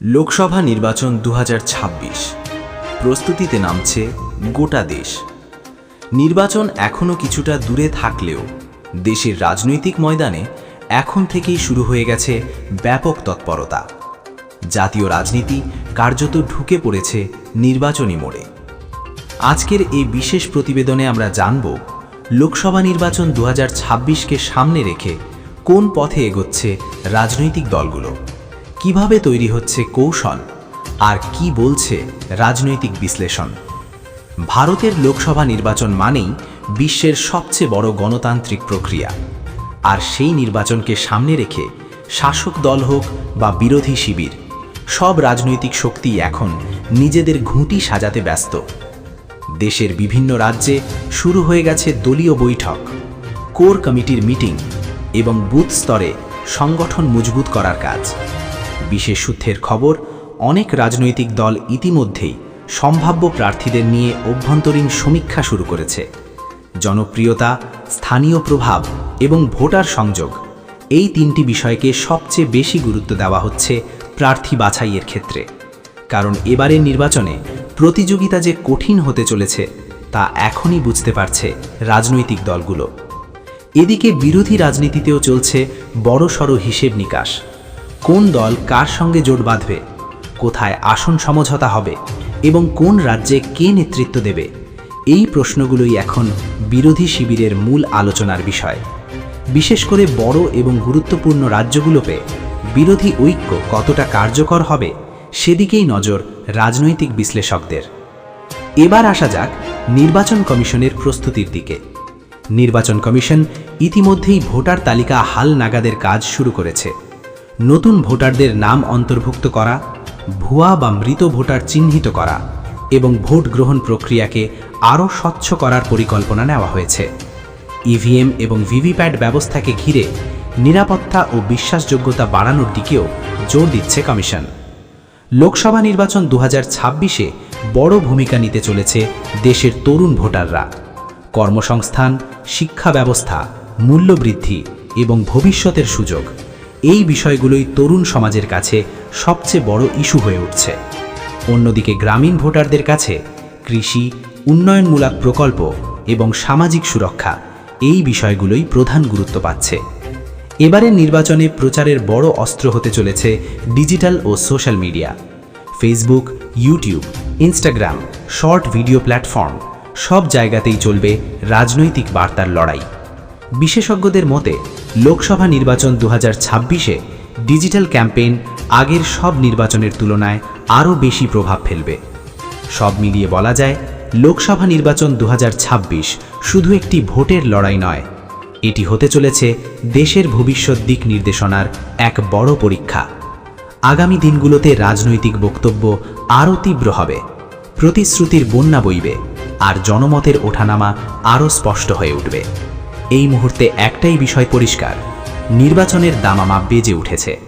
লোকসভা নির্বাচন দু হাজার ছাব্বিশ। প্রস্তুতিতে নামছে গোটা দেশ। নির্বাচন এখনও কিছুটা দূরে থাকলেও দেশের রাজনৈতিক ময়দানে এখন থেকেই শুরু হয়ে গেছে ব্যাপক তৎপরতা। জাতীয় রাজনীতি কার্যত ঢুকে পড়েছে নির্বাচনী মোড়ে। আজকের এই বিশেষ প্রতিবেদনে আমরা জানব লোকসভা নির্বাচন দু কে সামনে রেখে কোন পথে এগোচ্ছে রাজনৈতিক দলগুলো। কীভাবে তৈরি হচ্ছে কৌশল আর কি বলছে রাজনৈতিক বিশ্লেষণ? ভারতের লোকসভা নির্বাচন মানেই বিশ্বের সবচেয়ে বড় গণতান্ত্রিক প্রক্রিয়া। আর সেই নির্বাচনকে সামনে রেখে শাসক দল হোক বা বিরোধী শিবির, সব রাজনৈতিক শক্তি এখন নিজেদের ঘুঁটি সাজাতে ব্যস্ত। দেশের বিভিন্ন রাজ্যে শুরু হয়ে গেছে দলীয় বৈঠক, কোর কমিটির মিটিং এবং বুথ স্তরে সংগঠন মজবুত করার কাজ। বিশেষ সূত্রের খবর, অনেক রাজনৈতিক দল ইতিমধ্যেই সম্ভাব্য প্রার্থীদের নিয়ে অভ্যন্তরীণ সমীক্ষা শুরু করেছে। জনপ্রিয়তা, স্থানীয় প্রভাব এবং ভোটার সংযোগ এই তিনটি বিষয়কে সবচেয়ে বেশি গুরুত্ব দেওয়া হচ্ছে প্রার্থী বাছাইয়ের ক্ষেত্রে। কারণ এবারের নির্বাচনে প্রতিযোগিতা যে কঠিন হতে চলেছে, তা এখনই বুঝতে পারছে রাজনৈতিক দলগুলো। এদিকে বিরোধী রাজনীতিতেও চলছে বড়সড় হিসেব নিকাশ। কোন দল কার সঙ্গে জোট বাঁধবে? কোথায় আসন সমঝোতা হবে? এবং কোন রাজ্যে কে নেতৃত্ব দেবে? এই প্রশ্নগুলোই এখন বিরোধী শিবিরের মূল আলোচনার বিষয়। বিশেষ করে বড় এবং গুরুত্বপূর্ণ রাজ্যগুলোতে বিরোধী ঐক্য কতটা কার্যকর হবে সেদিকেই নজর রাজনৈতিক বিশ্লেষকদের। এবার আসা যাক নির্বাচন কমিশনের প্রস্তুতির দিকে। নির্বাচন কমিশন ইতিমধ্যেই ভোটার তালিকা হাল নাগাদের কাজ শুরু করেছে। নতুন ভোটারদের নাম অন্তর্ভুক্ত করা, ভুয়া বা মৃত ভোটার চিহ্নিত করা এবং ভোট গ্রহণ প্রক্রিয়াকে আরও স্বচ্ছ করার পরিকল্পনা নেওয়া হয়েছে। ইভিএম এবং ভিভিপ্যাট ব্যবস্থাকে ঘিরে নিরাপত্তা ও বিশ্বাসযোগ্যতা বাড়ানোর দিকেও জোর দিচ্ছে কমিশন। লোকসভা নির্বাচন দু ছাব্বিশে বড় ভূমিকা নিতে চলেছে দেশের তরুণ ভোটাররা। কর্মসংস্থান, শিক্ষা ব্যবস্থা, মূল্যবৃদ্ধি এবং ভবিষ্যতের সুযোগ। এই বিষয়গুলোই তরুণ সমাজের কাছে সবচেয়ে বড় ইস্যু হয়ে উঠছে। অন্যদিকে গ্রামীণ ভোটারদের কাছে কৃষি, উন্নয়নমূলক প্রকল্প এবং সামাজিক সুরক্ষা এই বিষয়গুলোই প্রধান গুরুত্ব পাচ্ছে। এবারের নির্বাচনে প্রচারের বড় অস্ত্র হতে চলেছে ডিজিটাল ও social media. Facebook, YouTube, Instagram, short video platform সব জায়গাতেই চলবে রাজনৈতিক বার্তার লড়াই। বিশেষজ্ঞদের মতে লোকসভা নির্বাচন দু ছাব্বিশে ডিজিটাল ক্যাম্পেইন আগের সব নির্বাচনের তুলনায় আরও বেশি প্রভাব ফেলবে। সব মিলিয়ে বলা যায়, লোকসভা নির্বাচন দু হাজার ছাব্বিশ শুধু একটি ভোটের লড়াই নয়, এটি হতে চলেছে দেশের ভবিষ্যৎ দিক নির্দেশনার এক বড় পরীক্ষা। আগামী দিনগুলোতে রাজনৈতিক বক্তব্য আরও তীব্র হবে, প্রতিশ্রুতির বন্যা বইবে, আর জনমতের ওঠানামা আরও স্পষ্ট হয়ে উঠবে। এই মুহূর্তে একটাই বিষয় পরিষ্কার, নির্বাচনের দামামা বেজে উঠেছে।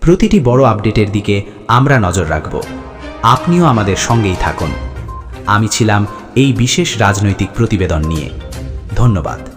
প্রতিটি বড় আপডেটের দিকে আমরা নজর রাখব। আপনিও আমাদের সঙ্গেই থাকুন। আমি ছিলাম এই বিশেষ রাজনৈতিক প্রতিবেদন নিয়ে। ধন্যবাদ।